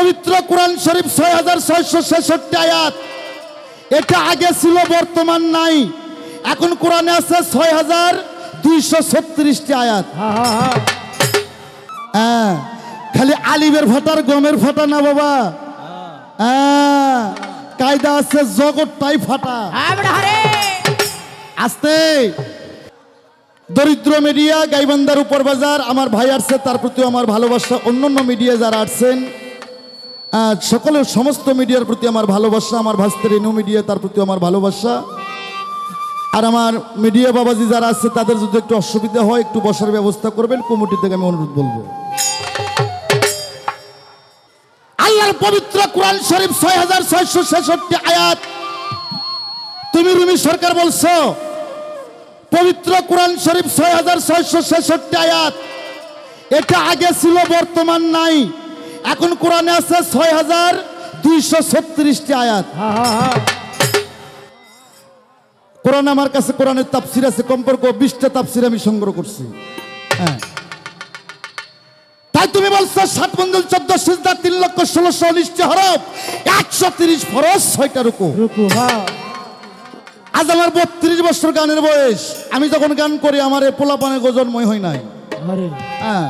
পবিত্র কোরআন শরীফ ছয় হাজার ছয়শো ছেষট্টি আয়াত। এটা আগে ছিল বর্তমান নাই। এখন কোরআনে আছে ছয় হাজার দুইশো ছত্রিশটি আয়াত। হ্যাঁ খালি আলিমের ফাটার গমের ফাটা না বাবা। হ্যাঁ কায়দা আছে জগৎটাই ফাটা। আসতে। দরিদ্র মিডিয়া গাইবান্দার উপর বাজার আমার ভাই আসছে তার প্রতি আমার ভালোবাসা। অন্যান্য মিডিয়া যারা আসছেন সকলের সমস্ত মিডিয়ার প্রতি আমার ভালোবাসা, আমার ভাস্তের ইনু মিডিয়া তার প্রতি আমার ভালোবাসা। আর আমার মিডিয়া বাবাজি যারা আছে, তাদের যদি একটু অসুবিধা হয়, একটু বসার ব্যবস্থা করবেন, কমিটি থেকে আমি অনুরোধ বলব। আল্লাহর পবিত্র কোরআন শরীফ ছয় হাজার ছয়শো ছেষট্টি আয়াত। তুমি রুমি সরকার বলছো, পবিত্র কোরআন শরীফ ছয় হাজার ছয়শো ছেষট্টি আয়াত। এটা আগে ছিল, বর্তমান নাই। এখন কোরআনে আছে ছয় হাজার দুইশো ছত্রিশটি আয়াত। কোরআন আমার কাছে কোরআনের তাফসির আছে কম্পর্ক বিশটা তাফসির আমি সংগ্রহ করছি। হ্যাঁ। তাই তুমি বলছো সাত মন্দির চোদ্দ সিজদা তিন লক্ষ ষোলোশো উনিশটি হরফ একশো তিরিশ ফরজ ছয়টা রুকু। আজ আমার বত্রিশ বছর গানের বয়স। আমি যখন গান করি আমার পোলাপানে গজনময় হয় নাই। হ্যাঁ।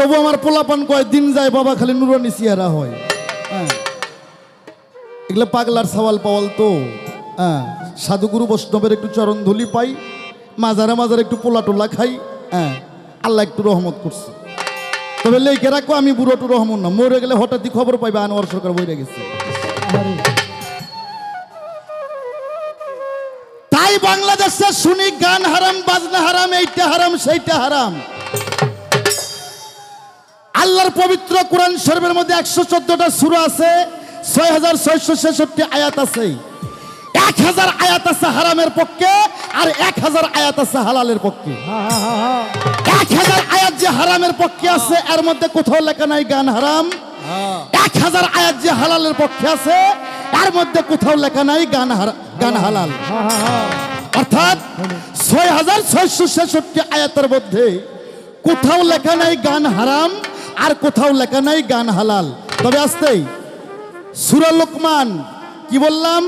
তবু আমার পোলাপান কয়, দিন যায় বাবা খালি নুরানি সিয়ারা হয়। হ্যাঁ। এগুলো পাগলার সওয়াল পাওয়াল তো। হ্যাঁ। সাধুগুরু বৈষ্ণবের একটু চরণ ধুলি পাই মাজারে মাঝারে একটু পোলা টোলা খাই হ্যাঁ। আল্লাহ একটু রহমত করছে। তবে লেখে রাখো, আমি বুড়োটু রহমত না। মরে গেলে হঠাৎই খবর পাইবে, আনোয়ার সরকার বইরে গেছে। তাই বাংলাদেশে শুনি, গান হারাম, বাজনা হারাম, এইটা হারাম, সেইটা হারাম। আল্লাহর পবিত্র কোরআন শরীফের মধ্যে একশো চোদ্দটা সুর আছে ছয় হাজার ছয়শো ছেষট্টি আয়াত আছে। এক হাজার আয়াত আছে হারামের পক্ষে আর এক হাজার আয়াত আছে হালালের পক্ষে। এক হাজার আয়াত যে হারামের পক্ষে আছে, এর মধ্যে কোথাও লেখা নাই গান হারাম। এক হাজার আয়াত যে হালালের পক্ষে আছে, এর মধ্যে কোথাও লেখা নাই গান গান হালাল। অর্থাৎ ছয় হাজার ছয়শো ছেষট্টি আয়াতের মধ্যে কোথাও লেখা নাই গান হারাম আর কোথাও লেখা নাই গান হালাল। তবে আসতেই সুরা লোকমান, কি বললাম?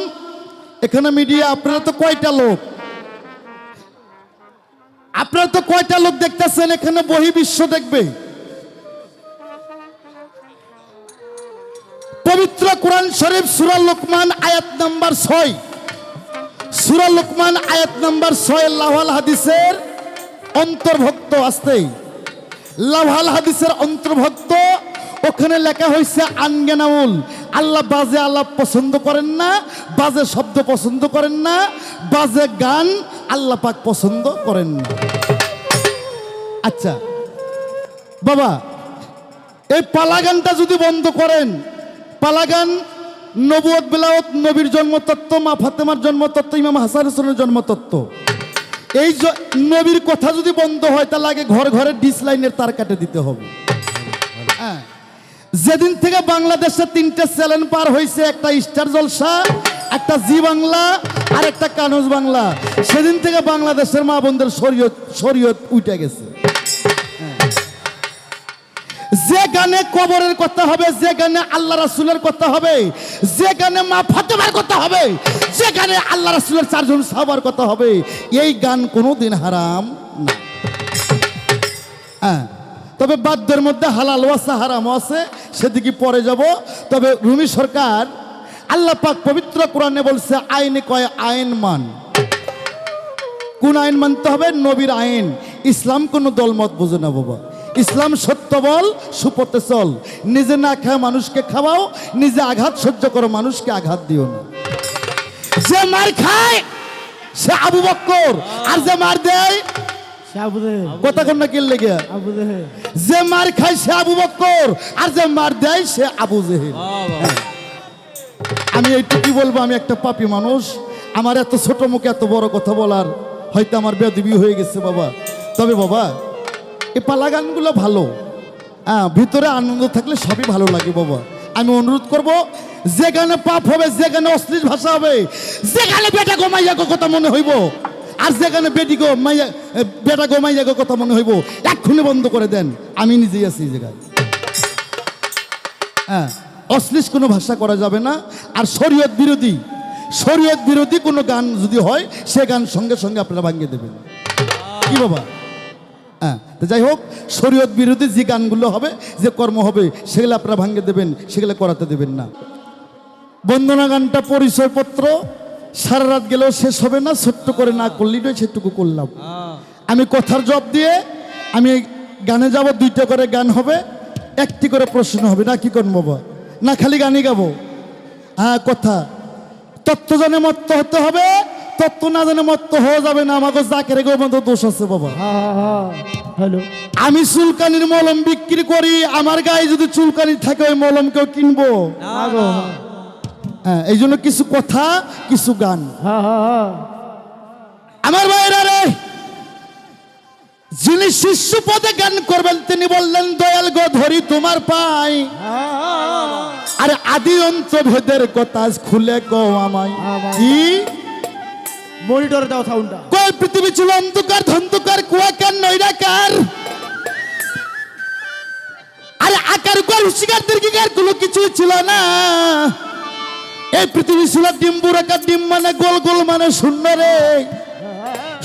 এখানে মিডিয়া আপনারা তো কয়টা লোক? আপনারা তো কয়টা লোক দেখতেছেন? এখানে বহি বিশ্ব দেখবে। পবিত্র কোরআন শরীফ, সুরা লোকমান, আয়াত নাম্বার ছয়। সুরা লোকমান, আয়াত নাম্বার ছয় লাভাল হাদিসের অন্তর্ভুক্ত আসতেই লাভাল হাদিসের অন্তর্ভুক্ত। ওখানে লেখা হয়েছে আনগেনাউল আল্লাহ বাজে আল্লাহ পছন্দ করেন না, বাজে শব্দ পছন্দ করেন না, বাজে গান আল্লাহ পাক পছন্দ করেন না। আচ্ছা বাবা, এই পালা গানটা যদি বন্ধ করেন পালা গান নবুয়ত নবীর জন্মতত্ত্ব, মা ফাতেমার জন্মতত্ত্ব, ইমাম হাসান হোসেনের জন্মতত্ত্ব। এই নবীর কথা যদি বন্ধ হয়, তাহলে আগে ঘর ঘরে ডিস লাইনের তার কাটে দিতে হবে। হ্যাঁ। যেদিন থেকে বাংলাদেশে তিনটে চ্যানেল পার হয়েছে, একটা স্টার জলসা, একটা জি বাংলা, আর একটা কানুজ বাংলা, সেদিন থেকে বাংলাদেশের মা বোনদের শরীয়ত শরীয়ত উঠে গেছে। যে গানে কবরের কথা হবে, যে গানে আল্লাহ রাসুলের কথা হবে, যে গানে মা ফাতেমার কথা হবে গানে আল্লাহ রাসুলের চারজন সাহাবার কথা হবে। এই গান কোনোদিন হারাম না। হ্যাঁ তবে বাদ্যের মধ্যে হালাল আছে হারাম আছে, সেদিকে পরে যাব। তবে রুমি সরকার, আল্লাহ পাক পবিত্র কোরআনে বলছে, আইনে কয় আইন মান। কোন আইন মানতে হবে? নবীর আইন। ইসলাম কোনো দলমত বোঝে না বাবা। ইসলাম সত্য বল, সুপথে চল। নিজে না খায় মানুষকে খাওয়াও, নিজে আঘাত সহ্য করো, মানুষকে আঘাত দিও না। যে মার খায় সে আবু বক্কর। আর যে মার দেয় সে আবু দে কথা কন্যা কিল লেগে? আবু দে যে মার খায় সে আবু বক্কর। আর যে মার দেয় সে আবু জেহেল। আমি এইটুকু বলব? আমি একটা পাপি মানুষ। আমার এত ছোট মুখে এত বড় কথা বলার হয়তো আমার বেদবি হয়ে গেছে বাবা। তবে বাবা এই পালা গানগুলো ভালো। হ্যাঁ ভিতরে আনন্দ থাকলে সবই ভালো লাগে বাবা। আমি অনুরোধ করব, যেখানে পাপ হবে, যেখানে অশ্লীল ভাষা হবে, যেখানে বেটা গো কথা মনে হইব, আর যেখানে বেটি গো মাইয়া বেটা গো কথা মনে হইব, এক্ষুনি বন্ধ করে দেন। আমি নিজেই আছি জায়গায়। হ্যাঁ অশ্লীল কোনো ভাষা করা যাবে না, আর শরীয়ত বিরোধী শরীয়ত বিরোধী কোনো গান যদি হয়, সে গান সঙ্গে সঙ্গে আপনারা ভাঙিয়ে দেবেন। কি বাবা? হ্যাঁ তো যাই হোক শরীয়ত বিরোধী যে গানগুলো হবে যে কর্ম হবে সেগুলো আপনারা ভাঙ্গে দেবেন সেগুলো করাতে দেবেন না। বন্দনা গানটা পরিচয়পত্র সারা রাত গেলেও শেষ হবে না ছোট্ট করে না করলেই নয় সেটুকু করলাম। আমি কথার জব দিয়ে আমি গানে যাব দুইটা করে গান হবে একটি করে প্রশ্ন হবে না কি করব বাবা না খালি গানই গাবো? হ্যাঁ কথা। তত্ত্বজনে মত্ত হতে হবে তত্ত্ব না জানে মত্ত হয়ে যাবে না। আমাকে জাকের গো মতো দোষ আছে বাবা। হ্যাঁ হ্যাঁ হ্যাঁ হ্যালো। আমি চুলকানির মলম বিক্রি করি আমার গায়ে যদি চুলকানি থাকে ওই মলম কেউ কিনবো? হ্যাঁ এই জন্য কিছু কথা কিছু গান। আমার ভাইরা রে যিনি শিষ্য পদে গান করবেন তিনি বললেন দয়াল গো ধরি তোমার পাই। আর আদি অন্ত ভেদের কথা খুলে গো আমায়। আমায়। কি? মনিটর দাও সাউন্ডটা কই পৃথিবী ছিল অন্ধকার, ধন্ধকার, কুয়াকার, নৈরাকার? আরে আকার গোল শিকার দীর্ঘিকারগুলো কিছু ছিল না। এই পৃথিবী ছিল ডিম্বুর আকার, ডিম মানে গোল গোল মানে শূন্য রে।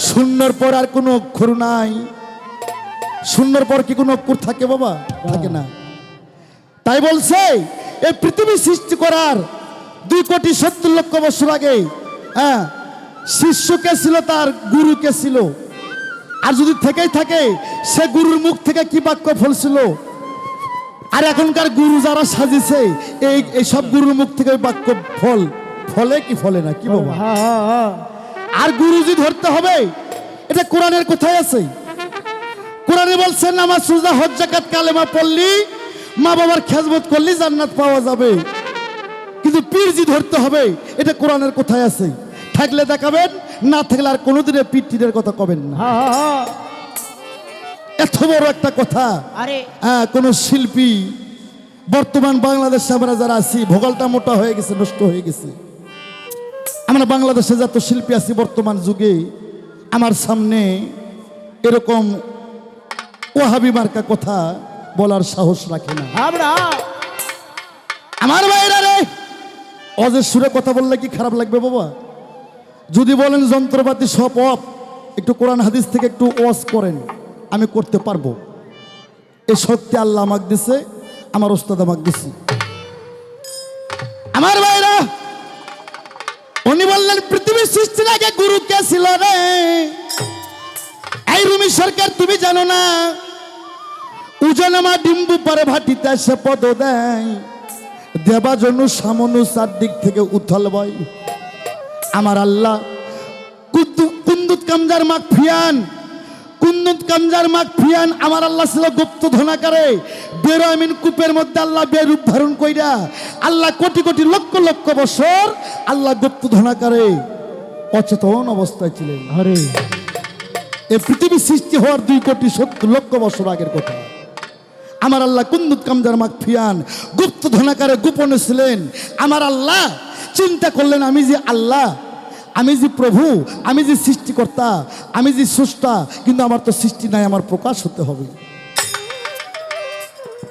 শূন্যর পর আর কোনো অক্ষর নাই। শূন্যর পর কি কোনো অক্ষর থাকে বাবা? থাকে না। তাই বলছে এই পৃথিবী সৃষ্টি করার দুই কোটি সত্তর লক্ষ বছর আগে হ্যাঁ শিষ্য কে ছিল, তার গুরু কে ছিল। আর যদি থেকেই থাকে, সে গুরুর মুখ থেকে কি বাক্য ফলছিল? আর এখনকার গুরু যারা সাজিছে এই এই সব গুরুর মুখ থেকে বাক্য ফল, ফলে কি ফলে না? কি বাবা? আর গুরুজি ধরতে হবে, এটা কোরআনের কোথায় আছে। কোরআনে বলছেন নামাজ সুজা হজ জাকাত কালেমা পড়লি, মা বাবার খেজমত করলি, জান্নাত পাওয়া যাবে। কিন্তু পীরজি ধরতে হবে, এটা কোরআনের কোথায় আছে। থাকলে দেখাবেন না থাকলে আর কোনোদিনে পীর টিরের কথা কবেন না। এত বড় একটা কথা। আরে। হ্যাঁ কোনো শিল্পী বর্তমান বাংলাদেশে আমরা যারা আছি ভোগালটা মোটা হয়ে গেছে নষ্ট হয়ে গেছে। আমরা বাংলাদেশে যত শিল্পী আছি বর্তমান যুগে আমার সামনে এরকম ওহাবি মার্কা কথা বলার সাহস রাখে না। আমরা আমার বাইরে রে অজের সুরে কথা বললে কি খারাপ লাগবে বাবা? যদি বলেন যন্ত্রপাতি সব অফ একটু কোরআন হাদিস থেকে একটু ওয়াজ করেন, আমি করতে পারব। এ সত্যি আল্লাহ আমাক দিছে, আমার ওস্তাদ আমাক দিছে। আমার ভাইরা, উনি বললেন, পৃথিবীর সৃষ্টির আগে গুরু কে ছিল রে? এই রুমি সরকার তুমি জানো না? উজানামা ডিম্বু পরে ভাটিতে সে পদ দেয়। দেবা জন্য সামনু চারদিক থেকে উথল বয়। আমার আল্লাহ। কুন্দুত কামজার মাক ফিয়ান। কুন্দুত কামজার মাক ফিয়ান আমার আল্লাহ ছিল গুপ্ত ধনাকারে। বেরো আমিন কূপের মধ্যে আল্লাহ বেরূপ ধারণ কইরা। আল্লাহ কোটি কোটি লক্ষ লক্ষ বছর আল্লাহ গুপ্ত ধনাকারে অচেতন অবস্থায় ছিলেন। আরে। এই পৃথিবী সৃষ্টি হওয়ার দুই কোটি সত্তর লক্ষ বছর আগের কথা। আমার আল্লাহ কুন্দুত কামজার মাক ফিয়ান গুপ্ত ধনাকারে গোপনে ছিলেন। আমার আল্লাহ চিন্তা করলেন আমি যে আল্লাহ আমি যে প্রভু, আমি যে সৃষ্টিকর্তা, আমি যে স্রষ্টা, কিন্তু আমার তো সৃষ্টি নাই, আমার প্রকাশ হতে হবে।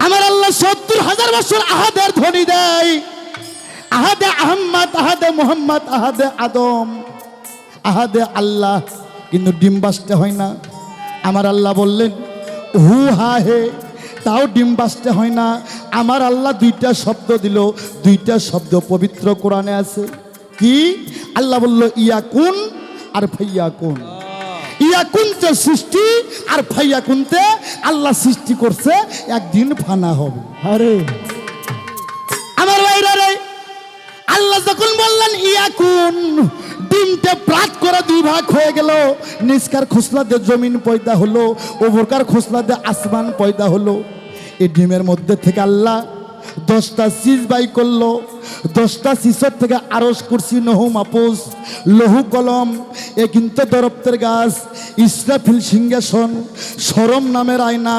আমার আল্লাহ সত্তর হাজার বছর আহাদের ধ্বনি দেয়। আহাদে আহম্মদ, আহাদে মোহাম্মদ, আহাদে আদম। আহাদে আল্লাহ, কিন্তু ডিম বাসতে হয় না। আমার আল্লাহ বললেন, হু হা হে, তাও ডিম বাসতে হয় না। আমার আল্লাহ দুইটা শব্দ দিল, দুইটা শব্দ পবিত্র কোরআনে আছে। কি? আল্লাহ বলল ইয়াকুন আর ফাইয়া কুন ইয়াকুন তো সৃষ্টি আর ফাইয়া কুনতে আল্লাহ সৃষ্টি করছে একদিন ফানা হবে। আরে। আমার বাইরে রে আল্লাহ যখন বললেন ইয়াকুন ডিমটা প্রাত করে দুই ভাগ হয়ে গেল নিষ্কার খোসলা দিয়ে জমিন পয়দা হলো ওভরকার খোসলা দিয়ে আসমান পয়দা হলো এই ডিমের মধ্যে থেকে আল্লাহ দশটা সিজ বাই করল দশটা সিসর থেকে আরস কুরসি নহু মাপুস লহু কলম এ কিন্তু দরপ্তের গাছ ইসরাফিল সিংহাসন সরম নামের আয়না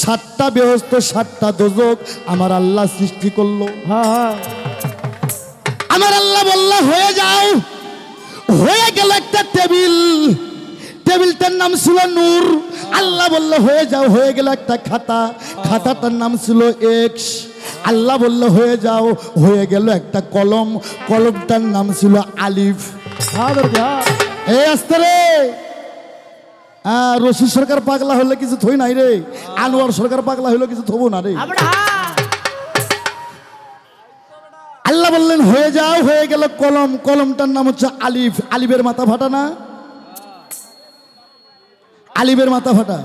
সাতটা বেহস্ত সাতটা দোজক আমার আল্লাহ সৃষ্টি করল। আমার আল্লাহ বলল হয়ে যাও হয়ে গেল একটা টেবিল। টেবিলটার নাম ছিল নূর। আল্লাহ বলল হয়ে যাও হয়ে গেল একটা খাতা। খাতাটার নাম ছিল এক্স। আল্লাহ বলল হয়ে যাও। হয়ে গেল একটা কলম। কলমটার নাম ছিল আলিফ। এই আসতে রে। হ্যাঁ রশি সরকার পাগলা হলে কিছু থই নাই রে। আনোয়ার সরকার পাগলা হলে কিছু থবো না রে। আল্লাহ বললেন হয়ে যাও। হয়ে গেল কলম। কলমটার নাম হচ্ছে আলিফ। আলিফের মাথা ফাটা না? আলিফের মাথা ফাটা।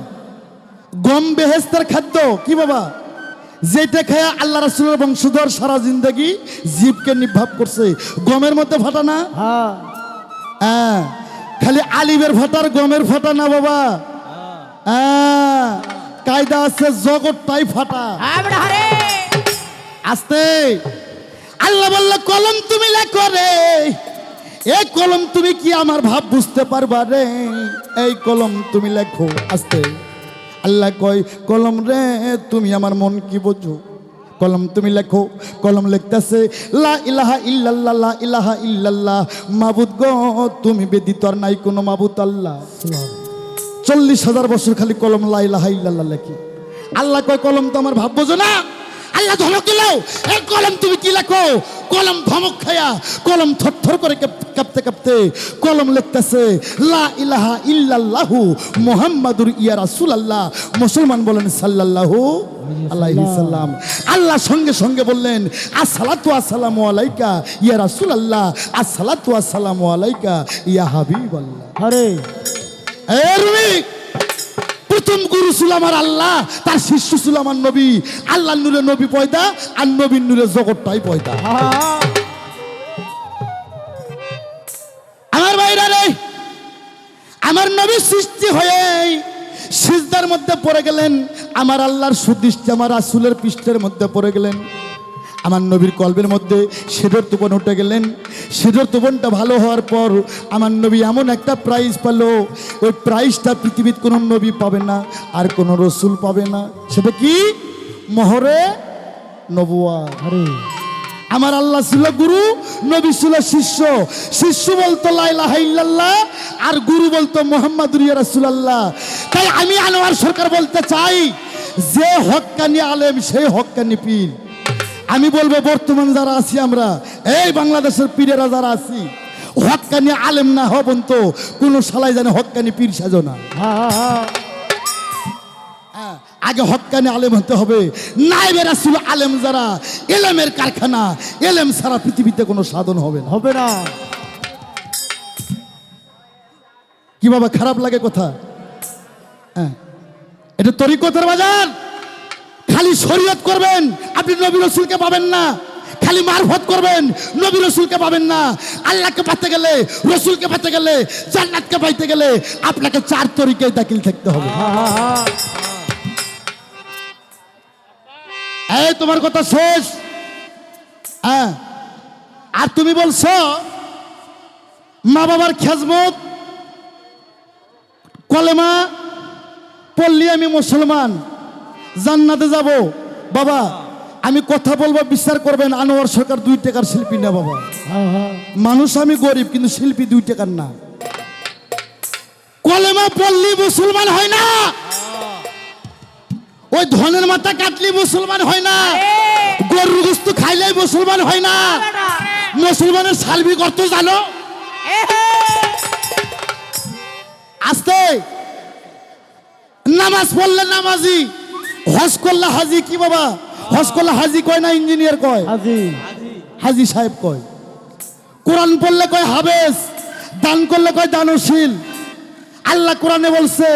গম বেহেস্তার খাদ্য। কি বাবা? যেটা খায় আল্লাহ রাসুলের বংশধর সারা জিন্দগি জীবকে নির্ভাব করছে। গমের মধ্যে ফাটা না? হ্যাঁ। হ্যাঁ। খালি আলিবের ফাটার গমের ফাটা না বাবা। হ্যাঁ। কায়দা আছে জগৎটাই ফাটা। আস্তে। আল্লাহ বলল কলম তুমি লেখো রে। এই কলম তুমি কি আমার ভাব বুঝতে পারবা রে? এই কলম তুমি লেখো। আস্তে। আল্লাহ কয়, কলম রে, তুমি আমার মন কি বোঝো? কলম তুমি লেখো, কলম লিখতেছে, লা ইলাহা ইল্লাল্লাহ, লা ইলাহা ইল্লাল্লাহ। মাবুদ গো, তুমি বেদিত আর নাই কোনো মাবুদ আল্লাহ। চল্লিশ হাজার বছর খালি কলম লা ইলাহা ইল্লাল্লাহ লেখি। আল্লাহ কয়, কলম তো আমার ভাব বোঝো না? আল্লাহ ধমক দিল এই কলম তুমি কি লেখো? কলম ধমক খায়া কলম থরথর করে কাঁপ- কাঁপতে কাঁপতে কলম লিখতেছে লা ইলাহা ইল্লাল্লাহু মুহাম্মাদুর ইয়া রাসূলুল্লাহ। মুসলমান বলেন সাল্লাল্লাহু আলাইহি সাল্লাম। আল্লাহ সঙ্গে সঙ্গে বললেন আসসালাতু আসসালামু আলাইকা ইয়া রাসূলুল্লাহ। আসসালাতু আসসালামু আলাইকা ইয়া হাবিবাল্লাহ। হারে এ রুমি! প্রথম গুরু ছিল আমার আল্লাহ, তার শিষ্য ছিল আমার নবী। আল্লাহ নূরে নবী পয়দা, আর নবীর নূরে জগৎটাই পয়দা। আমার বাইরা রে, আমার নবী সৃষ্টি হয়ে সিজদার মধ্যে পড়ে গেলেন, আমার আল্লাহর সুদৃষ্টি আমার আসুলের পৃষ্ঠের মধ্যে পড়ে গেলেন। আমার নবীর কল্পের মধ্যে সেদর তুবন উঠে গেলেন। সেদর তুবনটা ভালো হওয়ার পর আমার নবী এমন একটা প্রাইজ পেল। ওই প্রাইজটা পৃথিবীর কোনো নবী পাবে না, আর কোনো রসুল পাবে না। সেটা কি? মহরে নবুয়া। হারে আমার আল্লাহ ছিল গুরু, নবী ছিল শিষ্য। শিষ্য বলতো লাইলাহা ইল্লাল্লাহ, আর গুরু বলতো মোহাম্মদ রাসূলুল্লাহ। তাই আমি আনোয়ার সরকার বলতে চাই, যে হক্কানি আলেম, সেই হক্কানি পীর। আমি বলব বর্তমান যারা আছি আমরা এই বাংলাদেশের পীরেরা যারা আছি হক্কানি আলেম না হবন তো কোনো সালাই জানে হক্কানি পীর সাজো না। হ্যাঁ আগে হক্কানি আলেম হতে হবে। নাই নাইবে রাসুল আলেম যারা এলেমের কারখানা এলেম সারা পৃথিবীতে কোনো সাধন হবে না। হবে না। কি বাবা খারাপ লাগে কথা? হ্যাঁ এটা তরিকতের বাজার? খালি শরীয়ত করবেন, আপনি নবী রসুলকে পাবেন না। খালি মারফত করবেন, নবী রসুলকে পাবেন না। আল্লাহকে পাতে গেলে, রসুলকে পাতে গেলে, জান্নাতকে পাইতে গেলে আপনাকে চার তরিকে দাখিল থাকতে হবে। এই, তোমার কথা শেষ? হ্যাঁ। আর তুমি বলছো, মা বাবার খেজমত, কলেমা পল্লী আমি মুসলমান। জান্নাতে যাব। বাবা, আমি কথা বলব, বিচার করবেন, আনোয়ার সরকার দুই টাকার শিল্পী না, বাবা। মানুষ আমি গরিব, কিন্তু শিল্পী দুই টাকার না। কলেমা পড়লি মুসলমান হয় না। ওই ধনের মাথা কাটলি মুসলমান হয় না। গরুর গোস্ত খাইলেই মুসলমান হয় না। মুসলমানের সালবি করত জানো? আস্তে। নামাজ পড়লে নামাজি। হজ করলে হাজি কি বাবা? হজ করলে হাজি কয় না ইঞ্জিনিয়ার কয়? আজি হাজি সাহেব কয়। কোরআন পড়লে কয় হাবেস দান করলে কয় দানশীল। আল্লাহ কোরআনে বলছে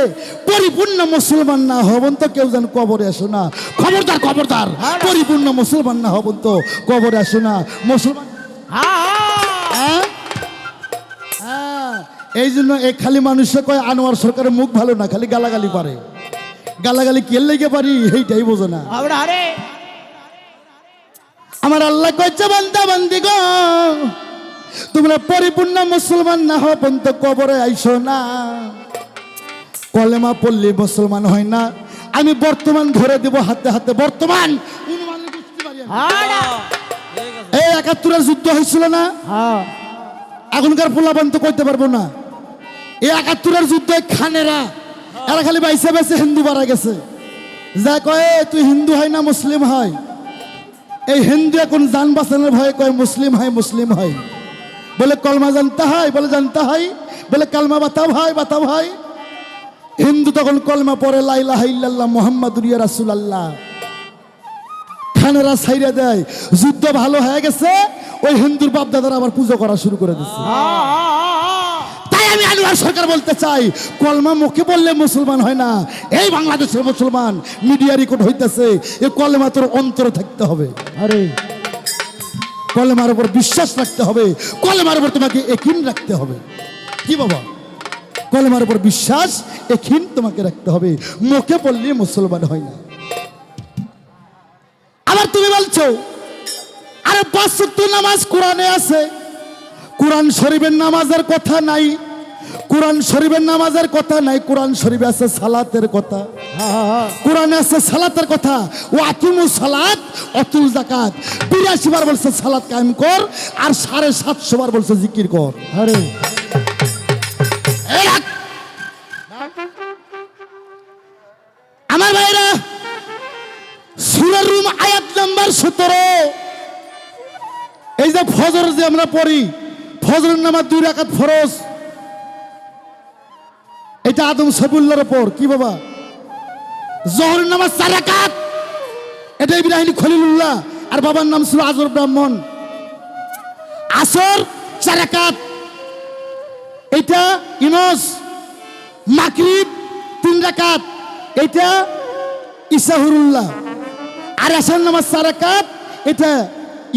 পরিপূর্ণ মুসলমান না হবন তো কেউ যেন কবরে আসো না। খবরদার খবরদার পরিপূর্ণ মুসলমান না হবন তো কবরে আসো না। মুসলমান হ্যাঁ? হ্যাঁ, এই জন্য এই খালি মানুষে কয় আনোয়ার সরকারের মুখ ভালো না খালি গালাগালি পারে গালাগালি কে লেগে পারি? এইটাই বোঝে না। আমরা আল্লাহ কইছে বান্দা বান্দি গো। তোমরা পরিপূর্ণ মুসলমান না হও পর্যন্ত কবরে আইসো না। কলেমা পড়লে মুসলমান হয় না। আমি বর্তমান ধরে দেব হাতে হাতে। বর্তমান। এই একাত্তরের যুদ্ধ হয়েছিল না? হ্যাঁ। এখনকার পোলাপান তো করতে পারব না। এই একাত্তরের যুদ্ধে খানেরা এরা খালি বাইসে বাইসে হিন্দু মারা গেছে। যা কয়ে, তুই হিন্দু হয় না মুসলিম হয়? এই হিন্দু এখন যান বাঁচানোর ভয়ে কয়, মুসলিম হয় মুসলিম হয়। বলে, কলমা জানতে হয়? বলে, জানতে হয়। বলে, কালমা বাতাও ভাই বাতাও হয়। হিন্দু তখন কলমা লাইলা হাইল্লাল্লাহ মোহাম্মদুরিয়া রাসুল আল্লাহ খানেরা সাইরে দেয়, যুদ্ধ ভালো হয়ে গেছে, ওই হিন্দুর বাপ দাদারা আবার পুজো করা শুরু করে দিচ্ছে আমি আনোয়ার সরকার বলতে চাই। কলমা মুখে বললে মুসলমান হয় না। এই বাংলাদেশের মুসলমান মিডিয়া রেকর্ড হইতেছে এই কলমা তোর অন্তরে থাকতে হবে। আরে। কলেমার উপর বিশ্বাস রাখতে হবে। কলেমার উপর তোমাকে একিন রাখতে হবে। কি বাবা? কলেমার উপর বিশ্বাস একিন তোমাকে রাখতে হবে। মুখে পড়লে মুসলমান হয় না। আবার তুমি বলছো আরে বাসত্তর নামাজ কোরআনে আছে। কোরআন শরীফের নামাজের কথা নাই। কোরআন শরীফের নামাজের কথা নাই কোরআন শরীফে আছে সালাতের কথা। কোরআনে আছে সালাতের কথা। ও আকিমু সালাত অতুল জাকাত বিরাশি বার বলছে সালাত কায়েম কর। আর সাড়ে সাতশো বার বলছে জিকির কর। আরে। আমার ভাইরা সুরের রুম আয়াত নাম্বার সতেরো। এই যে ফজর যে আমরা পড়ি ফজরের নামাজ দুই রাকাত ফরজ। এটা আদম সবুল্লার ওপর কি বাবা? জহরের নামাজ চার রাকাত এটা ইব্রাহিম খলিলুল্লাহ। আর বাবার নাম ছিল আজর ব্রাহ্মণ। আসর চার রাকাত এটা ইনস মাকরিব তিন রাকাত। এটা ইসাহুরুল্লাহ। আর আসার নামাজ চার রাকাত এটা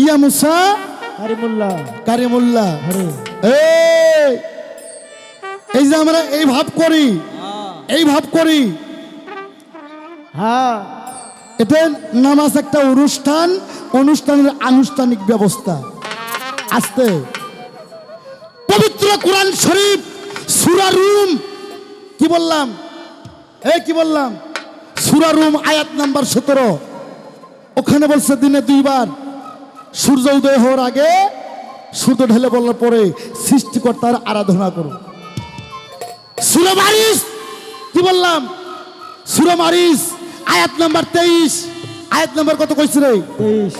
ইয়া মুসা আরে মোল্লা কারিমুল্লাহ এই! এই যে আমরা এই ভাব করি এই ভাব করি। হ্যাঁ। এটা নামাজ একটা অনুষ্ঠান অনুষ্ঠানের আনুষ্ঠানিক ব্যবস্থা। আসতে। পবিত্র কোরআন শরীফ সুরা রুম। কি বললাম? এই কি বললাম? সুরা রুম আয়াত নাম্বার সতেরো। ওখানে বলছে দিনে দুইবার। সূর্য উদয় হওয়ার আগে সূর্য ঢেলে বলার পরে সৃষ্টিকর্তার আরাধনা করো। সুরা মারিস কি বললাম? সুরা মারিস আয়াত নাম্বার তেইশ। আয়াত নাম্বার কত কইছে রে? তেইশ।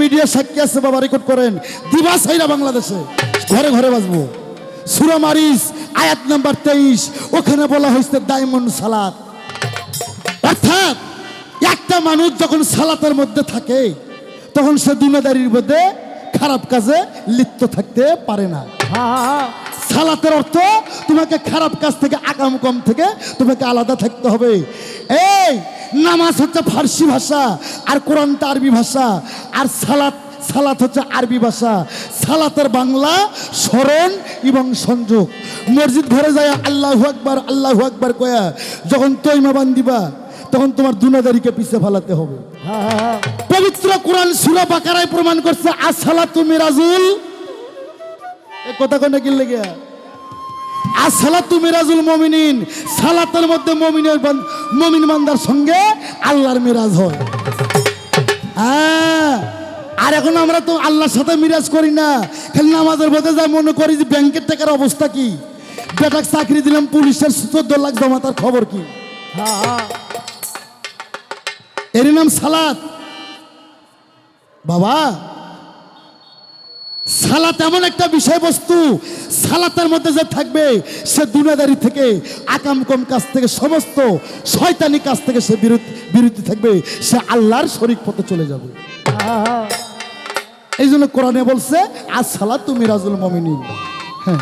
মিডিয়া সাক্ষী আছে বাবা রেকর্ড করেন। দিবা সাইরা বাংলাদেশে। ঘরে ঘরে বাজবো। সুরা মারিস আয়াত নাম্বার তেইশ। ওখানে বলা হয়েছে ডায়মন্ড সালাত অর্থাৎ একটা মানুষ যখন সালাতের মধ্যে থাকে তখন সে দুনিয়াদারির মধ্যে খারাপ কাজে লিপ্ত থাকতে পারে না। সালাতের অর্থ তোমাকে খারাপ কাজ থেকে আকাম কম থেকে তোমাকে আলাদা থাকতে হবে। এই নামাজ হচ্ছে ফার্সি ভাষা, আর কোরআনটা আরবি ভাষা, আর সালাত সালাত হচ্ছে আরবি ভাষা। সালাতের বাংলা স্মরণ এবং সংযোগ। মসজিদ ঘরে যায়, আল্লাহ আকবার আল্লাহ আকবার কয়া, যখন তৈমা বান্দিবা তখন তোমার দুনাদারিকে পিছে ফেলাতে হবে। পবিত্র কোরআন সুরা বাকারায় প্রমাণ করছে, আসসালাতু মিরাজুল। এই কথা কোনটা কি লেগে আসসালাতু মিরাজুল মমিনিন। সালাতের মধ্যে মমিনের মমিন বান্দার সঙ্গে আল্লাহর মিরাজ হয়। হ্যাঁ। আর এখন আমরা তো আল্লাহর সাথে মিরাজ করি না। খালি নামাজের মধ্যে যা মনে করি যে ব্যাংকের টাকার অবস্থা কি? বেটাক চাকরি দিলাম, পুলিশের চোদ্দ লাখ জমা, তার খবর কি? এর নাম সালাত। বাবা সালাত এমন একটা বিষয়বস্তু সালাতের মধ্যে যে থাকবে সে দুনিয়াদারি থেকে আকাম কম কাজ থেকে সমস্ত শয়তানি কাজ থেকে সে বিরুদ্ধে বিরতি থাকবে সে আল্লাহর শরিক পথে চলে যাবে। এই জন্য কোরআনে বলছে আর সালাত তুমি রাজুল মমিনী হ্যাঁ।